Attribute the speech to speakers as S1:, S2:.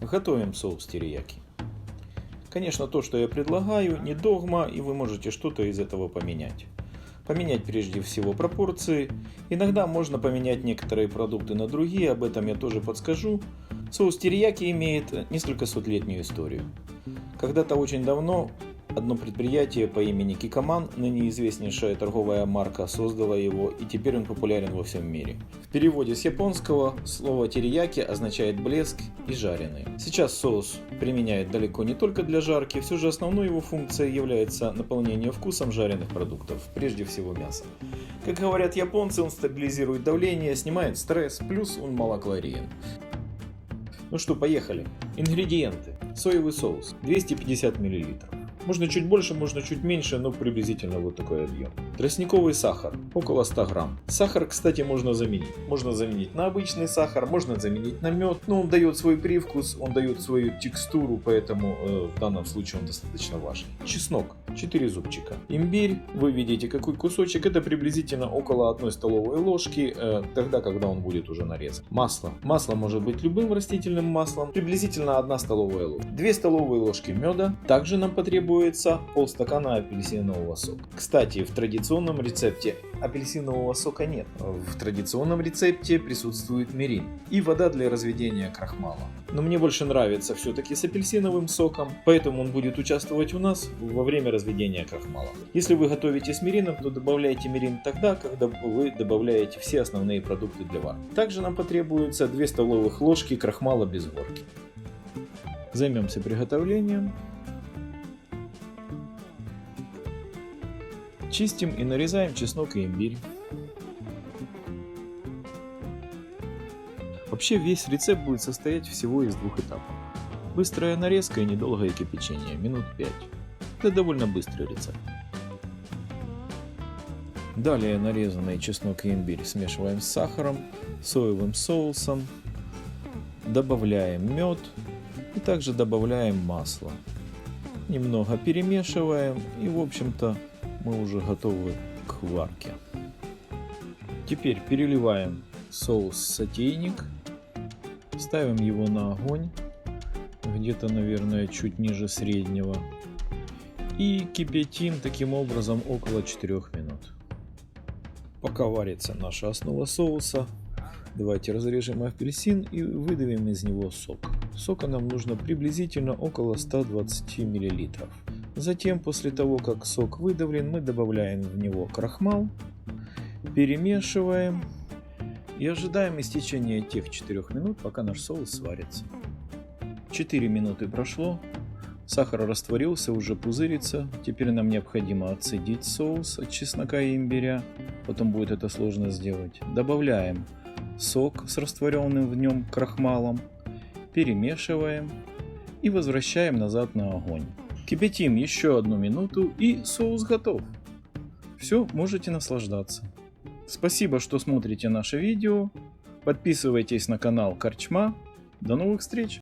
S1: Готовим соус терияки. Конечно, то, что я предлагаю, не догма, и вы можете что-то из этого поменять. Поменять прежде всего пропорции. Иногда можно поменять некоторые продукты на другие, об этом я тоже подскажу. Соус терияки имеет несколько сотлетнюю историю. Когда-то очень давно одно предприятие по имени Кикоман, ныне известнейшая торговая марка, создала его, и теперь он популярен во всем мире. В переводе с японского слово терияки означает блеск и жареный. Сейчас соус применяют далеко не только для жарки, все же основной его функцией является наполнение вкусом жареных продуктов, прежде всего мяса. Как говорят японцы, он стабилизирует давление, снимает стресс, плюс он малокалорийен. Ну что, поехали. Ингредиенты. Соевый соус 250 мл. Можно чуть больше, можно чуть меньше, но приблизительно вот такой объем. Тростниковый сахар, около 100 грамм. Сахар, кстати, можно заменить. Можно заменить на обычный сахар, можно заменить на мед. Но он дает свой привкус, он дает свою текстуру, поэтому э, в данном случае он достаточно важный. Чеснок, 4 зубчика. Имбирь, вы видите какой кусочек, это приблизительно около 1 столовой ложки, э, тогда, когда он будет уже нарезан. Масло. Масло может быть любым растительным маслом, приблизительно 1 столовая ложка. 2 столовые ложки меда. Также нам потребуется полстакана апельсинового сока. Кстати, в традиционном рецепте апельсинового сока нет. В традиционном рецепте присутствует мирин и вода для разведения крахмала. Но мне больше нравится все-таки с апельсиновым соком, поэтому он будет участвовать у нас во время разведения крахмала. Если вы готовите с мирином, то добавляйте мирин тогда, когда вы добавляете все основные продукты для варки. Также нам потребуется 2 столовых ложки крахмала без горки. Займемся приготовлением. Чистим и нарезаем чеснок и имбирь. Вообще весь рецепт будет состоять всего из двух этапов. Быстрая нарезка и недолгое кипячение, минут 5. Это довольно быстрый рецепт. Далее нарезанный чеснок и имбирь смешиваем с сахаром, соевым соусом, добавляем мед и также добавляем масло. Немного перемешиваем и в общем-то мы уже готовы к варке. Теперь переливаем соус в сотейник, ставим его на огонь, где-то, наверное, чуть ниже среднего, и кипятим таким образом около 4 минут. Пока варится наша основа соуса, давайте разрежем апельсин и выдавим из него сок. Сока нам нужно приблизительно около 120 миллилитров. Затем, после того, как сок выдавлен, мы добавляем в него крахмал, перемешиваем и ожидаем истечения тех 4 минут, пока наш соус сварится. 4 минуты прошло, сахар растворился, уже пузырится. Теперь нам необходимо отцедить соус от чеснока и имбиря, потом будет это сложно сделать. Добавляем сок с растворенным в нем крахмалом, перемешиваем и возвращаем назад на огонь. Кипятим еще одну минуту и соус готов. Все, можете наслаждаться. Спасибо, что смотрите наше видео. Подписывайтесь на канал Корчма. До новых встреч!